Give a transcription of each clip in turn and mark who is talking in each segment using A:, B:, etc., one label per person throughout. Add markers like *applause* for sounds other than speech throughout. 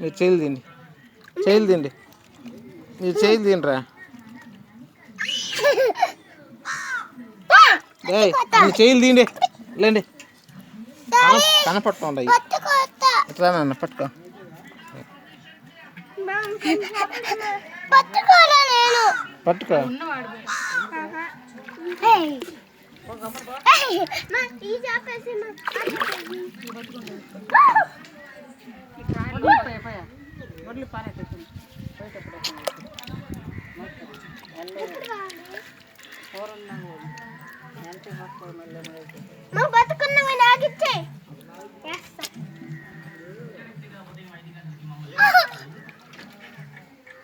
A: మీరు చేయలు తిండి చేయలు తిండి. మీరు చేయలు తినరా? మీరు చేయలు తిండి. లేండి. కనపట్టుకోండి అయ్యి ఎట్లా నాన్న పట్టుకో.
B: పట్టుకోరా నేను
A: పట్టుకో
B: ఈ చేపేసి నువ్వు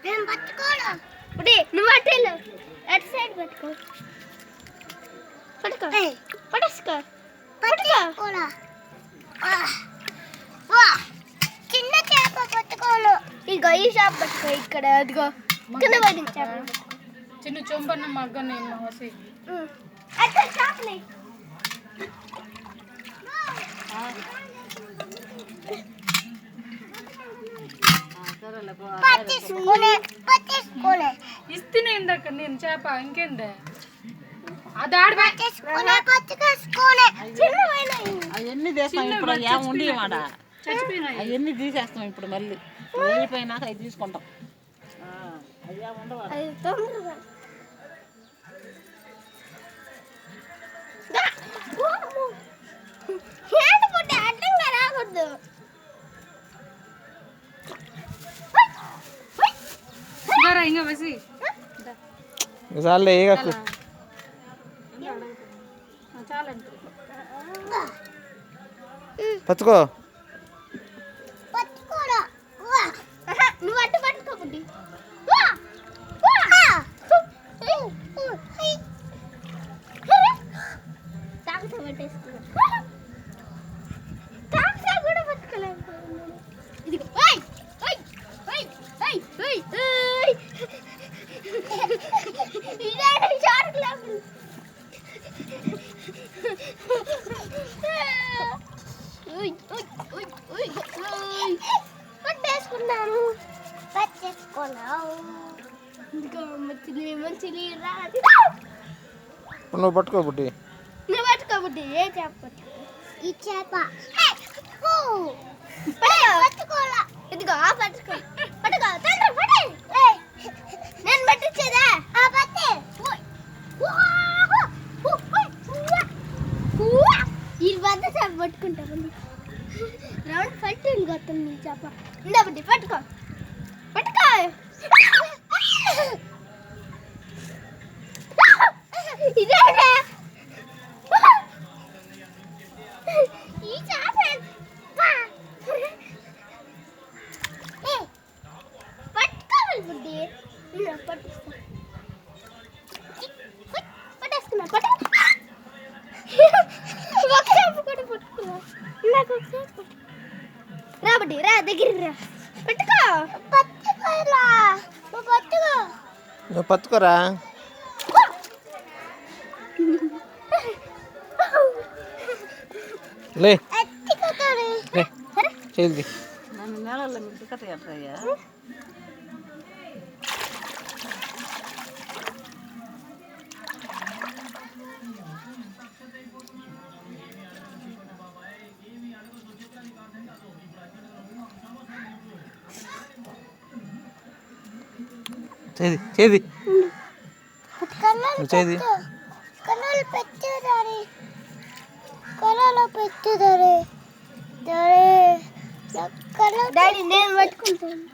B: నేను ఇప్పుడు నువ్వు అట్టేళ్ళు అటు సైడ్ పట్టుకో పట్టుకో. పట్టుకో చిన్న చేప పట్టుకోను. ఇగో ఈ చేప పట్టుకో ఇక్కడ అదిగో. కింద చేప
C: చిన్న చొంపన్న మగ్గ నేను వసి.
B: అక్కడ చేపలే. పట్టేసుకునే పట్టేసుకునే.
C: ఇస్తేనే ఇందాక నేను చేప ఇంకేందే?
D: అవన్నీ తీస్తాం ఇప్పుడు ఏం ఉండి మాట
C: చచ్చిపోయినాయి.
D: అవన్నీ తీసేస్తాం ఇప్పుడు మళ్ళీ. వెళ్ళిపోయినాక అవి తీసుకుంటాం.
C: ఇంకా వసి
A: చాలే పట్టుకో
B: నువ్వు పట్టుకో బుడ్డి.
A: నువ్వు
B: పట్టుకోబుద్ది ఏ చేప? పట్టుకో ఈ చేప. పట్టుకోవాలా ఇదిగో పట్టుకో. పట్టుకో తండ్రి పట్టే ఏయ్, నేను పట్టించేదా? ఆ పట్టే. ఈ పెద్ద చేప పట్టుకుంటాను రౌండ్ పట్టింది గొత్తం నీ చేప. ఇందా బుడ్డి పట్టుకో పట్టుకో. పట్టు. రా బుడ్డి రా దగ్గర రా పట్టుకో పట్టుకో
A: పట్టుకోరా లే
B: ఎత్తుకోతారు
A: చేది చేది. చేది.
B: కళ్ళలు పెట్టుదారి కళ్ళలో పెట్టుదారి దారి డాడీ. నేను పట్టుకుంటాను.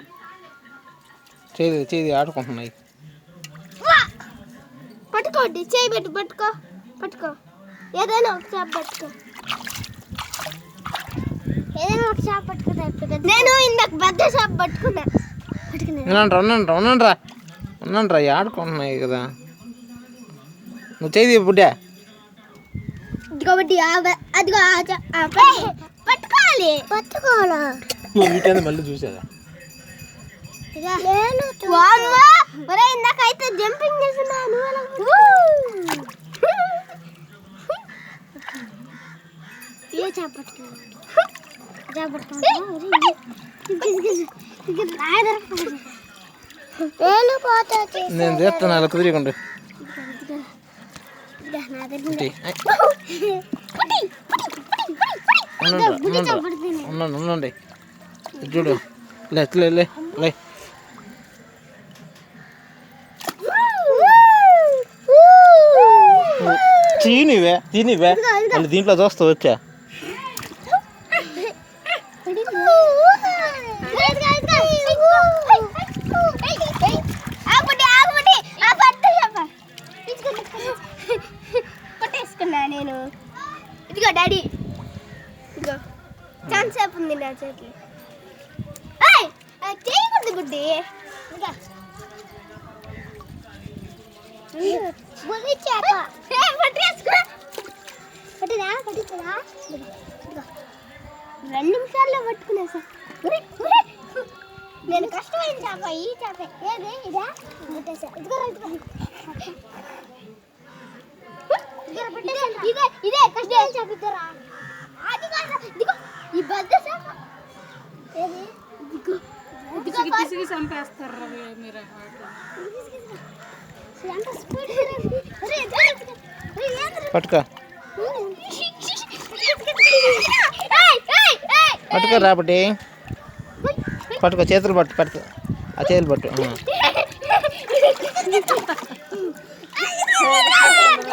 A: చేది చేది ఆడుకుంటున్నాయి
B: పట్టుకోండి చేయి పెట్టు పట్టుకో పట్టుకో. ఏదైనా ఒక చేప పట్టుకో. ఏదైనా ఒక చేప పట్టుకున్నా నేను ఇందాక పెద్ద చేప పట్టుకున్నా. పట్టుకున్నా
A: ఉన్నాండ్రా ఉన్నాండ్రా ఆడుకుంటున్నాయి కదా నువ్వు చేది బుడ్డా
B: కాబట్టి అదిగో ఆ చే- ఆ పట్టు- పట్టుకోవాలి
A: మళ్ళీ చూసేదా
B: జంపింగ్ ఏ చేపట్టుకున్నాను పోతుంది
A: నేను చేస్తాను అలా కుదిరికండు ఉండండి ఉండండి ఇటు చూడు లే లే లే లే తినివే తినివే మళ్ళీ దీంట్లో చూస్తావు వచ్చా
B: పట్టేసుకున్నా నేను. ఇదిగో డాడీ. ఇదిగో. ఛాన్స్ సేపు ఉంది నా చేతిలో చేయకూడదు గుడ్డి ఇదిగో. బుల్లి రెండు నిమిషాల్లో పట్టుకున్నా సార్. నేను కష్టమైన చేప ఈ చేప. ఏది ఇదా? ముట్టేసా ఇదిగో ఇదిగో. ఇదే ఇదే ఇదే కష్టమైన చేప ఇద్దరా అది కాదు ఇదిగో ఈ బద్ద చేప ఏది? ఇదిగో ఇదిగో
C: పిసిగి పిసిగి చంపేస్తారు రవి మీరు?
B: ఎంత స్పీడ్ అరే అరే ఏంద్ర
A: పట్టుకో
B: ఏయ్ ఏయ్ ఏయ్
A: పట్టుకో. రాబట్టి పట్టుకో చేతులు పట్టు పట్టు ఆ చేతులు పట్టు. *laughs*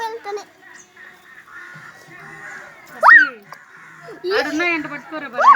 B: వెళ్తానే.
C: ఆడున్నాయంట పట్టుకోరా నీళ్ళల్లో.